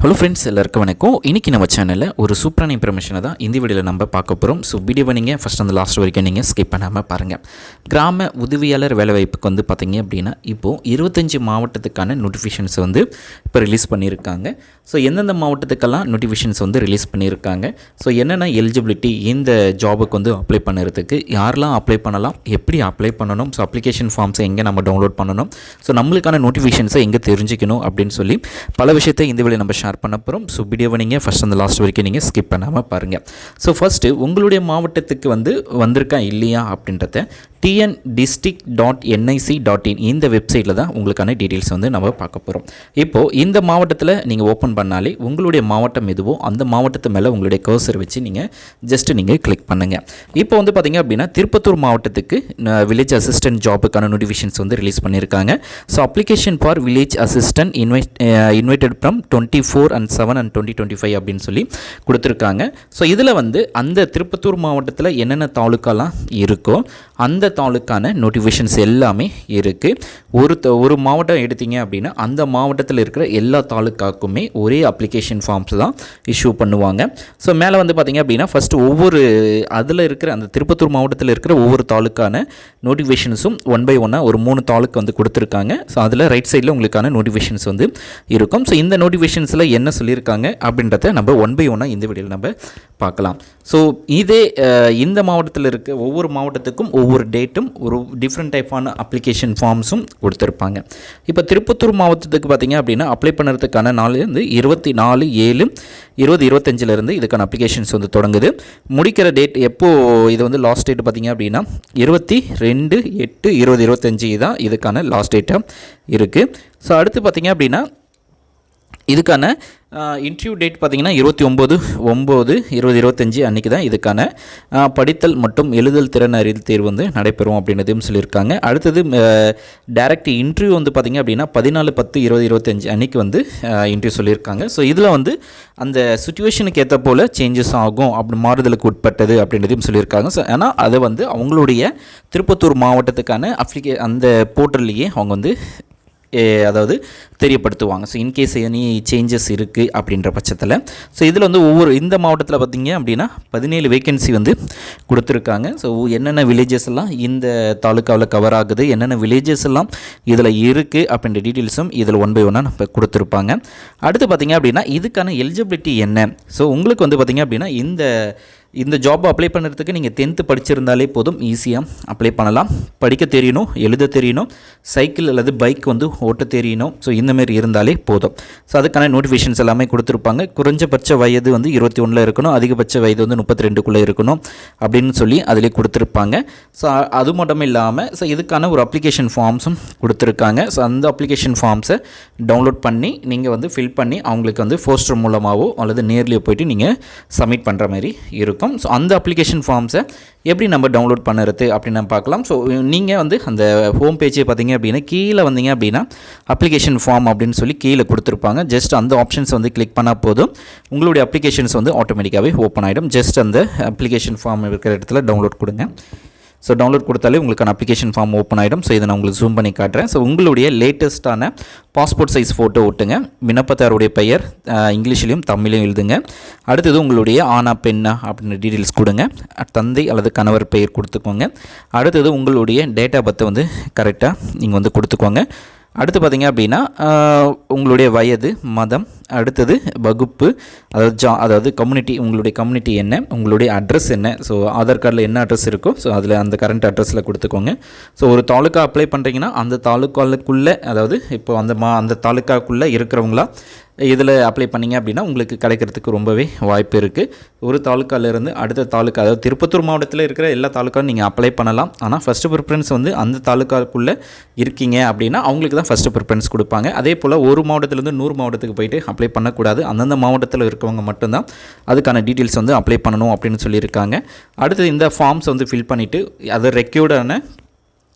Hello friends எல்லாருக்கும் வணக்கம். இன்றைக்கி நம்ம சேனலில் ஒரு சூப்பரான இன்ஃபர்மேஷனை தான் இந்த வீடியோவில் நம்ம பார்க்க போகிறோம் ஸோ வீடியோவை நீங்கள் ஃபஸ்ட் அந்த லாஸ்ட் வரைக்கும் நீங்கள் ஸ்கிப் பண்ணாமல் பாருங்கள் கிராம உதவியாளர் வேலைவாய்ப்புக்கு வந்து பார்த்திங்க அப்படின்னா இப்போது இருபத்தஞ்சி மாவட்டத்துக்கான நோட்டிஃபிகேஷன்ஸ் வந்து இப்போ ரிலீஸ் பண்ணியிருக்காங்க. ஸோ எந்தெந்த மாவட்டத்துக்கெல்லாம் நோட்டிஃபிகேஷன்ஸ் வந்து ரிலீஸ் பண்ணியிருக்காங்க? ஸோ என்னென்ன எலிஜிபிலிட்டி இந்த ஜாபுக்கு வந்து அப்ளை பண்ணுறதுக்கு யாரெல்லாம் அப்ளை பண்ணலாம் எப்படி அப்ளை பண்ணணும்? ஸோ அப்ளிகேஷன் ஃபார்ம்ஸை எங்கே நம்ம டவுன்லோட் பண்ணணும்? ஸோ நம்மளுக்கான நோட்டிஃபிகேஷன்ஸை எங்கே தெரிஞ்சுக்கணும் அப்படின்னு சொல்லி பல விஷயத்தை இந்த வேலையை நம்ம ஷேர் பண்ண போகிறோம் ஸோ வீடியோவை நீங்கள் ஃபஸ்ட் அந்த லாஸ்ட் வரைக்கும் நீங்கள் ஸ்கிப் பண்ணாமல் பாருங்கள் ஸோ ஃபஸ்ட்டு உங்களுடைய மாவட்டத்துக்கு வந்து வந்திருக்கா இல்லையா அப்படின்றத TN district dot NIC dot in இந்த வெப்சைட்டில் தான் உங்களுக்கான டீட்டெயில்ஸ் வந்து நம்ம பார்க்க போகிறோம் இப்போது இந்த மாவட்டத்தில் நீங்கள் ஓப்பன் பண்ணாலே உங்களுடைய மாவட்டம் எதுவோ அந்த மாவட்டத்து மேலே உங்களுடைய கர்சர் வச்சு நீங்கள் ஜஸ்ட் நீங்கள் கிளிக் பண்ணுங்கள் இப்போ வந்து பார்த்திங்க அப்படின்னா திருப்பத்தூர் மாவட்டத்துக்கு வில்லேஜ் அசிஸ்டன்ட் ஜாபுக்கான நோட்டிஃபிகேஷன்ஸ் வந்து ரிலீஸ் பண்ணியிருக்காங்க so application for village assistant invite invited from twenty four and seven and twenty twenty five அப்படின்னு சொல்லி கொடுத்துருக்காங்க. ஸோ இதில் வந்து அந்த திருப்பத்தூர் மாவட்டத்தில் என்னென்ன தாலுக்காலாம் இருக்கோ அந்த தாலுக்கான நோட்டிஃபிகேஷன்ஸ் எல்லாமே இருக்குது ஒரு த- ஒரு மாவட்டம் எடுத்தீங்க அப்படின்னா அந்த மாவட்டத்தில் இருக்கிற எல்லா தாலுக்காக்குமே ஒரே அப்ளிகேஷன் ஃபார்ம்ஸ் தான் இஷ்யூ பண்ணுவாங்க. ஸோ மேலே வந்து பார்த்தீங்க அப்படின்னா ஃபஸ்ட்டு ஒவ்வொரு அதில் இருக்கிற அந்த திருப்பத்தூர் மாவட்டத்தில் இருக்கிற ஒவ்வொரு தாலுக்கான நோட்டிஃபிகேஷன்ஸும் ஒன் பை ஒன்னாக ஒரு மூணு தாலுக்கு வந்து கொடுத்துருக்காங்க. ஸோ அதில் ரைட் சைடில் உங்களுக்கான நோட்டிஃபிகேஷன்ஸ் வந்து இருக்கும். ஸோ இந்த நோட்டிஃபிகேஷன்ஸில் என்ன சொல்லியிருக்காங்க அப்படின்றத நம்ம ஒன் பை ஒன்னாக இந்த வீடியோவில் நம்ம பார்க்கலாம். ஸோ இதே இந்த மாவட்டத்தில் இருக்க ஒவ்வொரு மாவட்டத்துக்கும் ஒவ்வொரு டேட்டும் ஒரு டிஃப்ரெண்ட் டைப்பான அப்ளிகேஷன் ஃபார்ம்ஸும் கொடுத்துருப்பாங்க. இப்போ திருப்பத்தூர் மாவட்டத்துக்கு பார்த்தீங்க அப்படின்னா அப்ளை பண்ணுறதுக்கான நாள் வந்து இருபத்தி நாலு ஏழு இருபது இருபத்தஞ்சிலிருந்து இதுக்கான அப்ளிகேஷன்ஸ் வந்து தொடங்குது. முடிக்கிற டேட் எப்போது இது வந்து லாஸ்ட் டேட் பார்த்திங்க அப்படின்னா இருபத்தி ரெண்டு எட்டு இருபது இருபத்தஞ்சி தான் இதுக்கான லாஸ்ட் டேட்டாக இருக்குது ஸோ அடுத்து பார்த்தீங்க அப்படின்னா இதுக்கான இன்டர்வியூ டேட் பார்த்திங்கன்னா இருபத்தி ஒம்பது ஒம்பது இருபது இருபத்தஞ்சி அன்றைக்கி தான் இதுக்கான படித்தல் மற்றும் எழுதல் திறன் அறிவு தேர்வு வந்து நடைபெறும் அப்படின்றதையும் சொல்லியிருக்காங்க. அடுத்தது டைரக்ட் இன்டர்வியூ வந்து பார்த்திங்க அப்படின்னா பதினாலு பத்து இருபது இருபத்தஞ்சி அன்றைக்கி வந்து இன்டர்வியூ சொல்லியிருக்காங்க. ஸோ இதில் வந்து அந்த சுச்சுவேஷனுக்கு ஏற்ற போல் சேஞ்சஸ் ஆகும் அப்படி மாறுதலுக்கு உட்பட்டது அப்படின்றதையும் சொல்லியிருக்காங்க. ஸோ ஆனால் அதை வந்து அவங்களுடைய திருப்பத்தூர் மாவட்டத்துக்கான அப்ளிகே அந்த போர்ட்டல்லையே அவங்க வந்து அதாவது தெரியப்படுத்துவாங்க. So in case any changes இருக்குது அப்படின்ற பட்சத்தில். ஸோ இதில் வந்து ஒவ்வொரு இந்த மாவட்டத்தில் பார்த்தீங்க அப்படின்னா பதினேழு வேக்கன்சி வந்து கொடுத்துருக்காங்க. ஸோ என்னென்ன வில்லேஜஸ் எல்லாம் இந்த தாலுக்காவில் கவர் ஆகுது என்னென்ன வில்லேஜஸ் எல்லாம் இதில் இருக்குது அப்படின்ற டீட்டெயில்ஸும் இதில் ஒன் பை ஒன்னாக நம்ம கொடுத்துருப்பாங்க. அடுத்து பார்த்தீங்க அப்படின்னா இதுக்கான எலிஜிபிலிட்டி என்ன? ஸோ உங்களுக்கு வந்து பார்த்திங்க அப்படின்னா இந்த இந்த ஜாப் அப்ளை பண்ணுறதுக்கு நீங்கள் டென்த்து படிச்சிருந்தாலே போதும் ஈஸியாக அப்ளை பண்ணலாம். படிக்க தெரியணும் எழுத தெரியணும் சைக்கிள் அல்லது பைக் வந்து ஓட்ட தெரியணும். ஸோ இந்தமாரி இருந்தாலே போதும். ஸோ அதுக்கான நோட்டிஃபிகேஷன்ஸ் எல்லாமே கொடுத்துருப்பாங்க. குறைஞ்சபட்ச வயது வந்து இருபத்தி ஒன்றில் இருக்கணும் அதிகபட்ச வயது வந்து முப்பத்தி ரெண்டுக்குள்ளே இருக்கணும் அப்படின்னு சொல்லி அதிலே கொடுத்துருப்பாங்க. ஸோ அது மட்டும் இல்லாமல் ஸோ இதுக்கான ஒரு அப்ளிகேஷன் ஃபார்ம்ஸும் கொடுத்துருக்காங்க. ஸோ அந்த அப்ளிகேஷன் ஃபார்ம்ஸை டவுன்லோட் பண்ணி நீங்கள் வந்து ஃபில் பண்ணி அவங்களுக்கு வந்து போஸ்டர் மூலமாகவோ அல்லது நேர்லேயோ போயிட்டு நீங்கள் சப்மிட் பண்ணுற மாதிரி இருக்கும். ஸோ அந்த அப்ளிகேஷன் ஃபார்ம்ஸை எப்படி நம்ம டவுன்லோட் பண்ணுறது அப்படின்னு நம்ம பார்க்கலாம். ஸோ நீங்கள் வந்து அந்த ஹோம் பேஜை பார்த்தீங்க அப்படின்னா கீழே வந்தீங்க அப்படின்னா அப்ளிகேஷன் ஃபார்ம் அப்படின்னு சொல்லி கீழே கொடுத்துருப்பாங்க. ஜஸ்ட் அந்த ஆப்ஷன்ஸ் வந்து கிளிக் பண்ணால் போதும். உங்களுடைய அப்ளிகேஷன்ஸ் வந்து ஆட்டோமேட்டிக்காகவே ஓப்பன் ஆகிடும் ஜஸ்ட் அந்த அப்ளிகேஷன் ஃபார்ம் இருக்கிற இடத்துல டவுன்லோட் கொடுங்க. ஸோ டவுன்லோட் கொடுத்தாலே உங்களுக்கான அப்ளிகேஷன் ஃபார்ம் ஓப்பன் ஆகிடும் ஸோ இதை நான் உங்களுக்கு ஜூம் பண்ணி காட்டுறேன். ஸோ உங்களுடைய லேட்டஸ்ட்டான பாஸ்போர்ட் சைஸ் ஃபோட்டோ ஒட்டுங்க. விண்ணப்பத்தாருடைய பெயர் இங்கிலீஷ்லையும் தமிழையும் எழுதுங்க. அடுத்தது உங்களுடைய ஆனா பெண்ணா அப்படின்னு டீட்டெயில்ஸ் கொடுங்க. தந்தை அல்லது கணவர் பெயர் கொடுத்துக்கோங்க. அடுத்தது உங்களுடைய டேட் ஆஃப் பர்த்தை வந்து கரெக்டாக நீங்கள் வந்து கொடுத்துக்கோங்க. அடுத்து பார்த்திங்க அப்படின்னா உங்களுடைய வயது மதம் அடுத்தது வகுப்பு அதாவது ஜா அதாவது கம்யூனிட்டி உங்களுடைய கம்யூனிட்டி என்ன உங்களுடைய அட்ரஸ் என்ன ஸோ ஆதார் கார்டில் என்ன அட்ரஸ் இருக்கோ ஸோ அதில் அந்த கரண்ட் அட்ரஸில் கொடுத்துக்கோங்க. ஸோ ஒரு தாலுக்கா அப்ளை பண்ணுறீங்கன்னா அந்த தாலுக்காலுக்குள்ளே அதாவது இப்போ அந்த மா அந்த தாலுக்காக்குள்ளே இருக்கிறவங்களா இதில் அப்ளை பண்ணீங்க அப்படின்னா உங்களுக்கு கிடைக்கிறதுக்கு ரொம்பவே வாய்ப்பு இருக்குது ஒரு தாலுக்காலேருந்து அடுத்த தாலுக்கா அதாவது திருப்பத்தூர் மாவட்டத்தில் இருக்கிற எல்லா தாலுக்காவும் நீங்கள் அப்ளை பண்ணலாம். ஆனால் ஃபஸ்ட்டு ப்ரிஃபரன்ஸ் வந்து அந்த தாலுக்காக்குள்ளே இருக்கீங்க அப்படின்னா அவங்களுக்கு தான் ஃபஸ்ட்டு ப்ரிஃபரன்ஸ் கொடுப்பாங்க. அதே போல் ஒரு மாவட்டத்திலேருந்து நூறு மாவட்டத்துக்கு போயிட்டு அப்ளை பண்ணக்கூடாது. அந்தந்த மாவட்டத்தில் இருக்கவங்க மட்டும்தான் அதுக்கான டீட்டெயில்ஸ் வந்து அப்ளை பண்ணணும் அப்படின்னு சொல்லியிருக்காங்க. அடுத்து இந்த ஃபார்ம்ஸ் வந்து ஃபில் பண்ணிவிட்டு அது ரெக்யூர்டான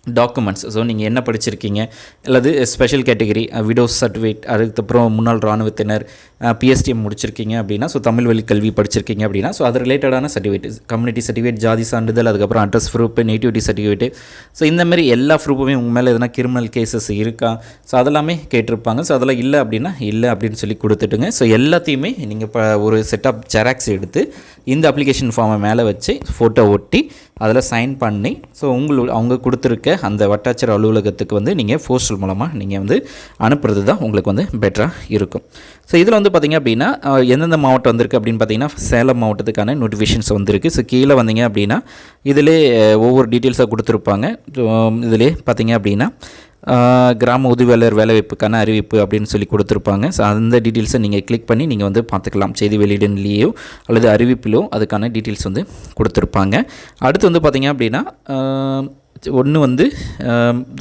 டாக்குமெண்ட்ஸ் ஸோ நீங்கள் என்ன படிச்சிருக்கீங்க? அல்லது ஸ்பெஷல் கேட்டகரி விடோஸ் சர்டிஃபிகேட் அதுக்கப்புறம் முன்னாள் இராணுவத்தினர் பிஎஸ்டிஎம் முடிச்சிருக்கீங்க அப்படின்னா ஸோ தமிழ் வழி கல்வி படிச்சிருக்கீங்க அப்படின்னா ஸோ அது ரிலேட்டடான சர்டிஃபிகேட் கம்யூனிட்டி சர்டிஃபிகேட் ஜாதி சான்றிதழ் அதுக்கப்புறம் address proof nativity certificate so இந்த மாதிரி எல்லா ப்ரூஃபுமே உங்கள் மேலே எதனா கிரிமினல் கேசஸ் இருக்கா? ஸோ அதெல்லாமே கேட்டிருப்பாங்க. ஸோ அதெல்லாம் இல்லை அப்படின்னா இல்லை அப்படின்னு சொல்லி கொடுத்துட்டுங்க. ஸோ எல்லாத்தையுமே நீங்கள் இப்போ ஒரு செட் ஆஃப் ஜெராக்ஸ் எடுத்து இந்த அப்ளிகேஷன் ஃபார்மை மேலே வச்சு ஃபோட்டோ ஒட்டி அதில் சைன் பண்ணி ஸோ உங்களுக்கு அவங்க கொடுத்துருக்க அந்த வட்டாட்சியர் அலுவலகத்துக்கு வந்து நீங்கள் போஸ்டல் மூலமாக நீங்கள் வந்து அனுப்புறது தான் உங்களுக்கு வந்து பெட்டராக இருக்கும். ஸோ இதில் வந்து பார்த்திங்க அப்படின்னா எந்தெந்த மாவட்டம் வந்திருக்கு அப்படின்னு பார்த்தீங்கன்னா சேலம் மாவட்டத்துக்கான நோட்டிஃபிகேஷன்ஸ் வந்திருக்கு. ஸோ கீழே வந்தீங்க அப்படின்னா இதிலே ஒவ்வொரு டீட்டெயில்ஸாக கொடுத்துருப்பாங்க. இதிலே பார்த்தீங்க அப்படின்னா கிராம உதவியாளர் வேலைவாய்ப்புக்கான அறிவிப்பு அப்படின்னு சொல்லி கொடுத்துருப்பாங்க. ஸோ அந்த டீட்டெயில்ஸை நீங்கள் கிளிக் பண்ணி நீங்கள் வந்து பார்த்துக்கலாம். செய்தி வெளியிடலையோ அல்லது அறிவிப்பிலோ அதுக்கான டீட்டெயில்ஸ் வந்து கொடுத்துருப்பாங்க. அடுத்து வந்து பார்த்திங்க அப்படின்னா ஒன்று வந்து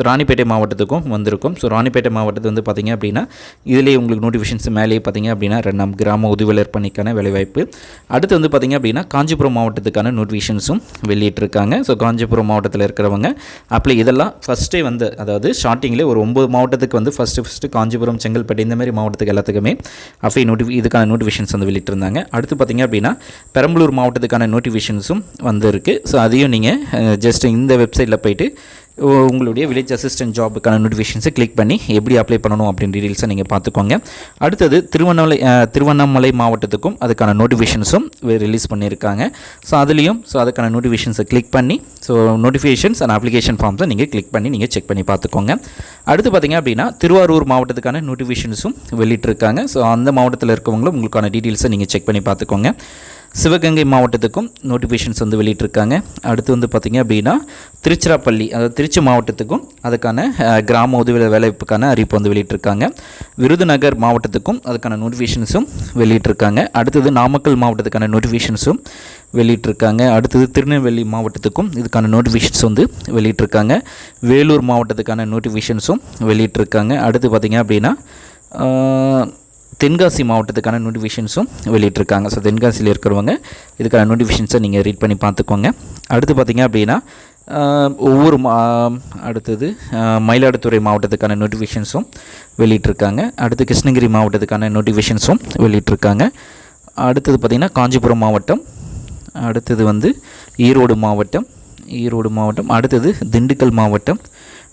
ராணிப்பேட்டை மாவட்டத்துக்கும் வந்திருக்கும். ஸோ ராணிப்பேட்டை மாவட்டத்து வந்து பார்த்திங்க அப்படின்னா இதிலே உங்களுக்கு நோட்டிஃபிகேஷன்ஸ் மேலேயே பார்த்தீங்க அப்படின்னா ரெண்டாம் கிராம உதவியாளர் பணிக்கான வேலைவாய்ப்பு. அடுத்து வந்து பார்த்திங்க அப்படின்னா காஞ்சிபுரம் மாவட்டத்துக்கான நோட்டிஃபிகேஷன்ஸும் வெளியிட்டிருக்காங்க. ஸோ காஞ்சிபுரம் மாவட்டத்தில் இருக்கிறவங்க அப்ளை இதெல்லாம் ஃபஸ்ட்டே வந்து அதாவது ஸ்டார்டிங்கில் ஒரு ஒம்பது மாவட்டத்துக்கு வந்து ஃபஸ்ட்டு ஃபஸ்ட்டு காஞ்சிபுரம் செங்கல்பட்டு இந்த மாதிரி மாவட்டத்துக்கு எல்லாத்துக்குமே அஃபை நோட்டிஃபி இதுக்கான நோட்டிஃபிகேஷன்ஸ் வந்து வெளியிட்டிருந்தாங்க. அடுத்து பார்த்திங்க அப்படின்னா பெரம்பலூர் மாவட்டத்துக்கான நோட்டிஃபிகேஷன்ஸும் வந்திருக்கு. ஸோ அதையும் நீங்கள் ஜஸ்ட் இந்த வெப்சைட்டில் போயிட்டு உங்களுடைய வில்லேஜ் அசிஸ்டன்ட் ஜாபுக்கான நோட்டிஃபிகேஷன்ஸை கிளிக் பண்ணி எப்படி அப்ளை பண்ணணும் அப்படின்னு டீட்டெயில்ஸை நீங்கள் பார்த்துக்கோங்க. அடுத்தது திருவண்ணாமலை திருவண்ணாமலை மாவட்டத்துக்கும் அதுக்கான நோட்டிஃபிகேஷன்ஸும் ரிலீஸ் பண்ணியிருக்காங்க. ஸோ அதுலேயும் ஸோ அதுக்கான நோட்டிஃபிகேஷன்ஸை கிளிக் பண்ணி ஸோ நோட்டிஃபிகேஷன்ஸ் அண்ட் அப்ளிகேஷன் ஃபார்ம்ஸை நீங்கள் கிளிக் பண்ணி நீங்கள் செக் பண்ணி பார்த்துக்கோங்க. அடுத்து பார்த்தீங்க அப்படின்னா திருவாரூர் மாவட்டத்துக்கான நோட்டிஃபிகேஷன்ஸும் வெளியிட்டிருக்காங்க. ஸோ அந்த மாவட்டத்தில் இருக்கவங்களும் உங்களுக்கான டீட்டெயில்ஸை நீங்கள் செக் பண்ணி பார்த்துக்கோங்க. சிவகங்கை மாவட்டத்துக்கும் நோட்டிஃபிகேஷன்ஸ் வந்து வெளியிட்டிருக்காங்க. அடுத்து வந்து பார்த்திங்க அப்படின்னா திருச்சிராப்பள்ளி அதாவது திருச்சி மாவட்டத்துக்கும் அதுக்கான கிராம உதவி வேலைவாய்ப்புக்கான அறிவிப்பு வந்து வெளியிட்டிருக்காங்க. விருதுநகர் மாவட்டத்துக்கும் அதுக்கான நோட்டிஃபிகேஷன்ஸும் வெளியிட்டிருக்காங்க. அடுத்தது நாமக்கல் மாவட்டத்துக்கான நோட்டிஃபிகேஷன்ஸும் வெளியிட்டிருக்காங்க. அடுத்தது திருநெல்வேலி மாவட்டத்துக்கும் இதுக்கான நோட்டிஃபிகேஷன்ஸ் வந்து வெளியிட்டிருக்காங்க. வேலூர் மாவட்டத்துக்கான நோட்டிஃபிகேஷன்ஸும் வெளியிட்டிருக்காங்க. அடுத்து பார்த்திங்க அப்படின்னா தென்காசி மாவட்டத்துக்கான நோட்டிஃபிகேஷன்ஸும் வெளியிட்டிருக்காங்க. ஸோ தென்காசியில் இருக்கிறவங்க இதுக்கான நோட்டிஃபிகேஷன்ஸை நீங்கள் ரீட் பண்ணி பார்த்துக்கோங்க. அடுத்து பார்த்தீங்க அப்படின்னா ஒவ்வொரு மா அடுத்தது மயிலாடுதுறை மாவட்டத்துக்கான நோட்டிஃபிகேஷன்ஸும் வெளியிட்டிருக்காங்க. அடுத்து கிருஷ்ணகிரி மாவட்டத்துக்கான நோட்டிஃபிகேஷன்ஸும் வெளியிட்டிருக்காங்க. அடுத்தது பார்த்திங்கன்னா காஞ்சிபுரம் மாவட்டம். அடுத்தது வந்து ஈரோடு மாவட்டம். ஈரோடு மாவட்டம். அடுத்தது திண்டுக்கல் மாவட்டம்.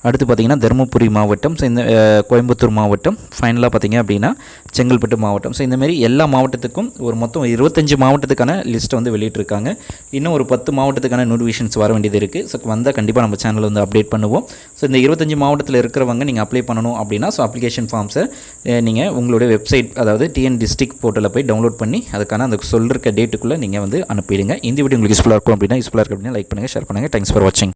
அடுத்து பார்த்திங்கன்னா தருமபுரி மாவட்டம் ஸோ இந்த கோயம்புத்தூர் மாவட்டம் ஃபைனலாக பார்த்திங்க அப்படின்னா செங்கல்பட்டு மாவட்டம். ஸோ இந்தமாரி எல்லா மாவட்டத்துக்கும் ஒரு மொத்தம் இருபத்தஞ்சு மாவட்டத்துக்கான லிஸ்ட்டை வந்து வெளியிட்டிருக்காங்க. இன்னும் ஒரு பத்து மாவட்டத்துக்கான நோட்டிஃபிகேஷன்ஸ் வர வேண்டியது இருக்குது ஸோ வந்தால் கண்டிப்பாக நம்ம சேனலில் வந்து அப்டேட் பண்ணுவோம். ஸோ இந்த இருபத்தஞ்சு மாவட்டத்தில் இருக்கிறவங்க நீங்கள் அப்ளை பண்ணணும் அப்படின்னா ஸோ அப்ளிகேஷன் ஃபார்ம்ஸை நீங்கள் உங்களுடைய வெப்சைட் அதாவது டிஎன் டிஸ்ட்ரிக் போர்ட்டலில் போய் டவுன்லோட் பண்ணி அதுக்கான அந்த சொல்லிருக்க டேட்டுக்குள்ளே நீங்கள் வந்து அனுப்பிடுங்க. இந்த வீடியோ உங்களுக்கு யூஸ்ஃபுல்லாக இருக்கும் அப்படின்னா யூஸ்ஃபுல்லாக இருக்கும் அப்படின்னா லைக் பண்ணுங்கள் ஷேர் பண்ணுங்கள் தேங்க்ஸ் ஃபார் வாட்சிங்